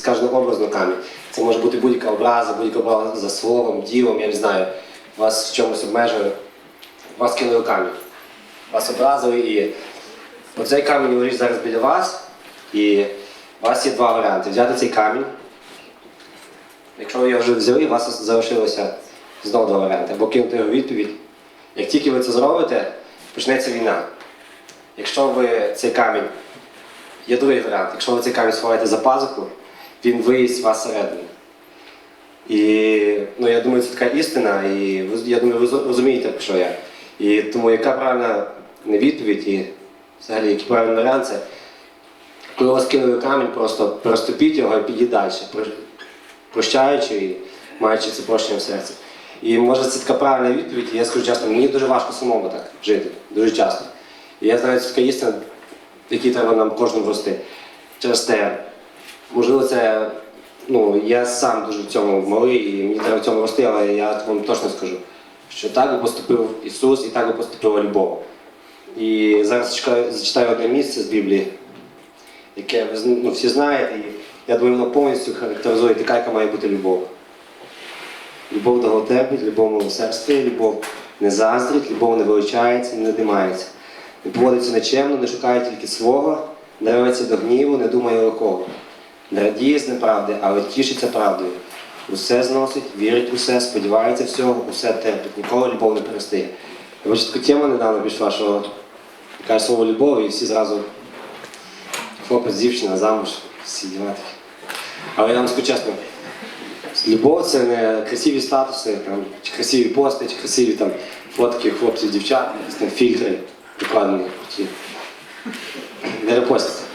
Скажемо образно камінь. Це може бути будь-яка образа, будь-яка образа за словом, ділом, я не знаю. Вас в чомусь обмежує, вас кинули камінь. Вас образили і оцей камінь лежить зараз біля вас, і у вас є два варіанти. Взяти цей камінь. Якщо ви його вже взяли, у вас залишилося знову два варіанти. Або кинути його відповідь. Як тільки ви це зробите, почнеться війна. Якщо ви цей камінь, є другий варіант, якщо ви цей камінь сховаєте за пазуху, він виїсть вас всередину. І ну, я думаю, це така істина, і я думаю, ви розумієте, про що я. І тому яка правильна відповідь, і взагалі який правильний варіант це, коли вас кинули камінь, просто переступіть його і підіть далі, прощаючи і маючи це прощення в серці. І може це така правильна відповідь, і я скажу чесно, мені дуже важко самому так жити, дуже часто. І я знаю, це така істина, якій треба нам кожному рости. Через те, можливо, це ну, я сам дуже в цьому малий, і мені треба в цьому рости, але я вам точно скажу, що так би поступив Ісус і так би поступила любов. І зараз зачитаю одне місце з Біблії, яке ви ну, всі знаєте, і я думаю, воно повністю характеризує така, яка має бути любов. Любов довготерпить, любов милосердствує, любов не заздрить, любов не величається, не димається. Не поводиться нечемно, не шукає тільки свого, не рветься до гніву, не думає лихого. Не радіє з неправди, але тішиться правдою. Усе зносить, вірить усе, сподівається всього, усе терпить, ніколи любов не перестає. Я бачу, така тема недавно пішла, що каже слово любов, і всі зразу хлопець, дівчина, замуж, всі діла такі. Але я вам скажу чесно, любов це не красиві статуси, там, чи красиві пости, чи красиві там, фотки хлопців, дівчат, фільтри прикладені. Не репостять такі записи.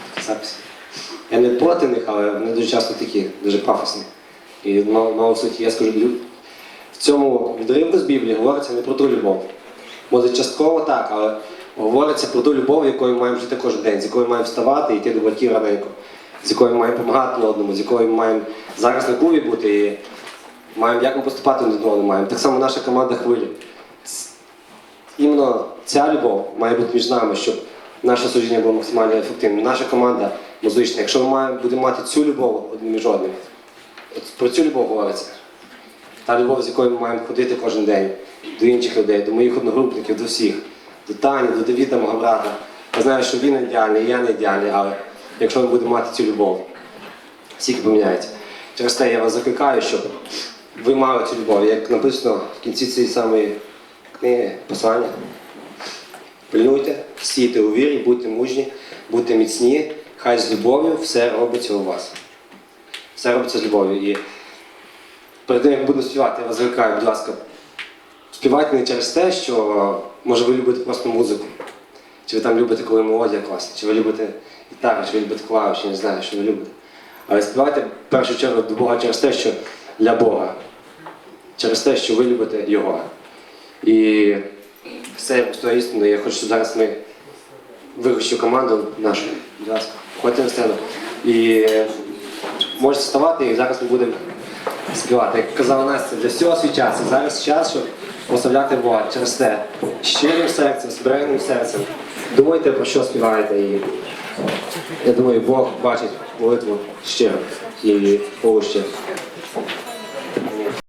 Проти них, але вони дуже часто такі, дуже пафосні. І мало, мало суті, я скажу, в цьому відривку з Біблії говориться не про ту любов. Може, частково так, але говориться про ту любов, якою ми маємо жити кожен день, з якою маємо вставати і йти до батьків раненько, з якою ми маємо допомагати одному, з якою ми маємо зараз на клубі бути і маємо як ми поступати один одному маємо. Так само наша команда хвилі. Іменно ця любов має бути між нами, щоб наше служіння було максимально ефективним. Наша команда музична, якщо ми маємо, будемо мати цю любов між одним, от про цю любов говориться. Та любов, з якою ми маємо ходити кожен день до інших людей, до моїх одногрупників, до всіх, до Тані, до Давіда, мого брата. Я знаю, що він ідеальний, я не ідеальний, але якщо ми будемо мати цю любов, всіх поміняється. Через те я вас закликаю, щоб ви мали цю любов. Як написано в кінці цієї самої книги послання. Пильнуйте, стійте у вірі, будьте мужні, будьте міцні, хай з любов'ю все робиться у вас. Все робиться з любов'ю. І перед тим, як буду співати, я вас закликаю, будь ласка, співайте не через те, що може ви любите просто музику. Чи ви там любите, коли мелодія класна, чи ви любите гітару, чи ви любите клавіші, не знаю, що ви любите. Але співайте в першу чергу до Бога через те, що для Бога. Через те, що ви любите Його. І все тою істиною. Я хочу, щоб зараз ми вигощу команду нашу. Будь ласка, ходьте на сцену. І можете вставати, і зараз ми будемо співати. Як казала Настя, для всього свій час. Зараз час, щоб прославляти Бога через те. Щирим серцем, збереженим серцем. Думайте, про що співаєте. І я думаю, Бог бачить молитву щиро і полу щиро.